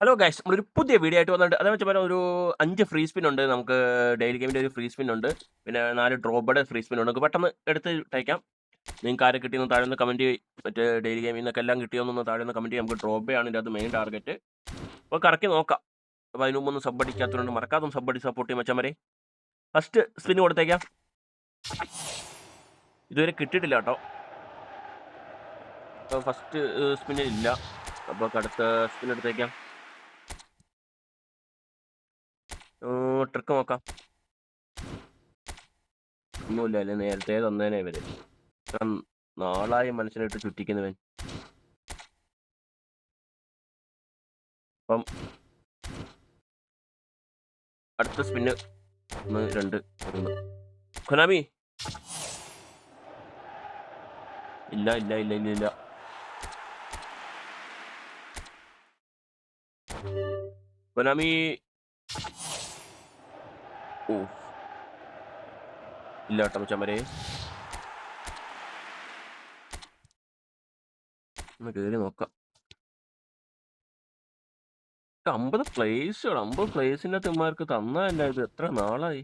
Hello guys നമ്മളൊരു പുതിയ video ആയിട്ട് വന്നിട്ട് അതെന്ന് വെച്ചാൽ ഒരു അഞ്ച് ഫ്രീ സ്പിൻ ഉണ്ട് നമുക്ക്. ഡെയിലി ഗെയിമിന്റെ ഒരു ഫ്രീ സ്പിൻ ഉണ്ട്. പിന്നെ നാല് ഡ്രോബഡ് ഫ്രീ സ്പിൻ ഉണ്ട്. നമുക്ക് പെട്ടെന്ന് എടുത്ത് ടൈക്കാം നിങ്ങൾക്ക് ആരെ കിട്ടിയെന്ന് താഴെ നിന്ന് കമന്റ് മറ്റേ ഡെയിലി ഗെയിമിൽ നിന്നൊക്കെ എല്ലാം കിട്ടിയോന്നൊന്ന് താഴെ നിന്ന് കമന്റ് നമുക്ക് ഡ്രോബയാണ് ഇതിന്റെ അത് മെയിൻ ടാർഗറ്റ് അപ്പോൾ കറക്കി നോക്കാം. അപ്പോൾ അതിന് മുമ്പൊന്നും സബ് അടിക്കാത്തതുകൊണ്ട് മറക്കാതെ സബ് അടി സപ്പോർട്ട് ചെയ്യും മച്ചാൻ വരെ ഫസ്റ്റ് സ്പിൻ കൊടുത്തേക്കാം. ഇതുവരെ കിട്ടിയിട്ടില്ല കേട്ടോ. ഫസ്റ്റ് സ്പിന്നിൽ ഇല്ല. അപ്പോൾ അടുത്ത സ്പിൻ എടുത്തേക്കാം. ട്രിക്ക് നോക്കാം. ഒന്നുമില്ല അല്ലേ? നേരത്തെ തന്നേനെ ഇവർ. നാളായി മനസ്സിലിട്ട് ചുറ്റിക്കുന്നവൻ. അപ്പം അടുത്ത സ്പിന്ന് ഒന്ന് രണ്ട് മൂന്ന്. കൊനാമി ഇല്ല ഇല്ല ഇല്ല ഇല്ല ഇല്ല. കൊനാമി ഓ ഇല്ല കേട്ടോ മച്ചമ്മരെ ഒന്ന് കയറി നോക്കാം. അമ്പത് പ്ലേസ് അമ്പത് പ്ലേസിന്റെ തിന്മാർക്ക് തന്നതല്ല ഇത്. എത്ര നാളായി?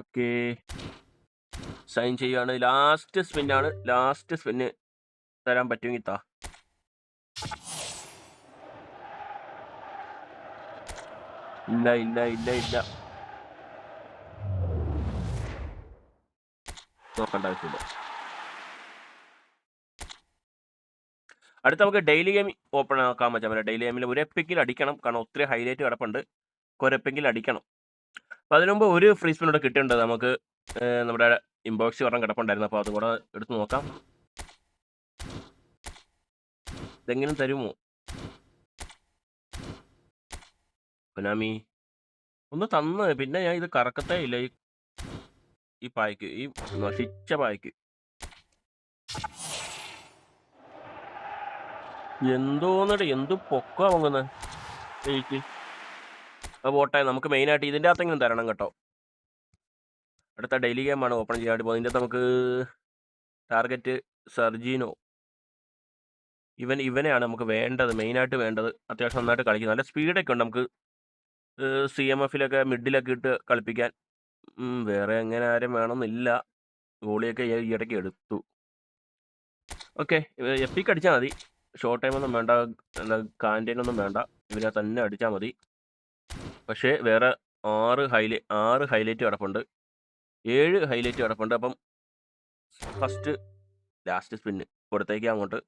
ഓക്കെ സൈൻ ചെയ്യുകയാണ് ലാസ്റ്റ് സ്പിന്നാണ് ലാസ്റ്റ് സ്പിന്ന് തരാൻ പറ്റുമെങ്കിൽ താ. ഇല്ല ഇല്ല ഇല്ല ഇല്ല ആവശ്യമില്ല അടുത്ത നമുക്ക് ഡെയിലി ഗെയിം ഓപ്പൺ ആക്കാൻ പറ്റാൻ ഡെയിലി ഗെയിമിൽ ഒരു അടിക്കണം. കാരണം ഒത്തിരി ഹൈലൈറ്റ് കിടപ്പുണ്ട്. ഒരെപ്പെങ്കിൽ അടിക്കണം. അപ്പം അതിനു മുമ്പ് ഒരു ഫ്രീ സ്പിൻ ഇവിടെ കിട്ടിയിട്ടുണ്ട്. നമുക്ക് നമ്മുടെ ഇൻബോക്സ് പറഞ്ഞ കിടപ്പുണ്ടായിരുന്നു. അപ്പോൾ അതുകൂടെ എടുത്ത് നോക്കാം. എന്തെങ്കിലും തരുമോ? കൊനാമി ഒന്ന് തന്ന്. പിന്നെ ഞാൻ ഇത് കറക്കത്തേ ഇല്ല. ഈ ഈ പായ്ക്ക് ഈ നശിച്ച പായ്ക്ക്. എന്തോന്നട എന്ത് പൊക്ക വാങ്ങുന്നത് എനിക്ക്. അത് പോട്ടെ നമുക്ക് മെയിനായിട്ട് ഇതിന്റെ അകത്തെങ്കിലും തരണം കേട്ടോ. അടുത്ത ഡെയിലി ഗെയിമാണ് ഓപ്പൺ ചെയ്യാൻ പോകുന്നത്. ഇതിന്റെ നമുക്ക് ടാർഗറ്റ് സർജീനോ. ഇവൻ ഇവനെയാണ് നമുക്ക് വേണ്ടത് മെയിനായിട്ട് വേണ്ടത്. അത്യാവശ്യം നന്നായിട്ട് കളിക്കുന്നത് നല്ല സ്പീഡൊക്കെ ഉണ്ട് നമുക്ക് സി എം എഫിലൊക്കെ മിഡിലൊക്കെ ഇട്ട് കളിപ്പിക്കാൻ. വേറെ അങ്ങനെ ആരും വേണമെന്നില്ല. ഗോളിയൊക്കെ ഈ ഇടയ്ക്ക് എടുത്തു. ഓക്കെ എപ്പിക്ക് അടിച്ചാൽ മതി. ഷോർട്ട് ടൈം ഒന്നും വേണ്ട ഒന്നും വേണ്ട. ഇവരെ തന്നെ അടിച്ചാൽ മതി. പക്ഷേ വേറെ ആറ് ഹൈലൈ ആറ് ഹൈലൈറ്റ് കിടപ്പുണ്ട്. ഏഴ് ഹൈലൈറ്റ് കിടപ്പുണ്ട്. അപ്പം ഫസ്റ്റ് ലാസ്റ്റ് സ്പിന്ന് കൊടുത്തേക്കാം അങ്ങോട്ട്.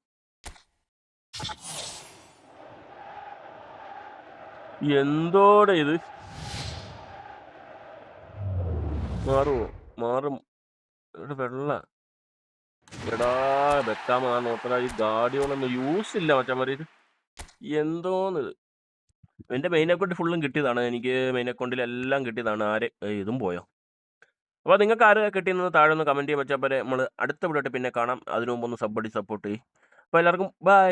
എന്തോടെ ഇത്? മാറുമോ മാറും. ഇവിടെ വെള്ള. എടാ വെക്കാമാ നോക്കടാ ഈ ഗാഡിയോളൊന്നും യൂസ് ഇല്ല മച്ചന്മാര് ഇത് എന്തോന്നിത് എന്റെ മെയിൻ അക്കൗണ്ട് ഫുള്ളും കിട്ടിയതാണ്. എനിക്ക് മെയിൻ അക്കൗണ്ടിൽ എല്ലാം കിട്ടിയതാണ്. ആരെ ഇതും പോയോ? അപ്പോൾ നിങ്ങൾക്ക് ആരെ കിട്ടിയെന്ന് താഴെ ഒന്ന് കമന്റ് ചെയ്യാൻ വെച്ചാൽ നമ്മൾ അടുത്ത വീഡിയോ പിന്നെ കാണാം. അതിനു മുമ്പ് ഒന്ന് സബ്ബടി സപ്പോർട്ട് ചെയ്യും. അപ്പോൾ എല്ലാവർക്കും ബൈ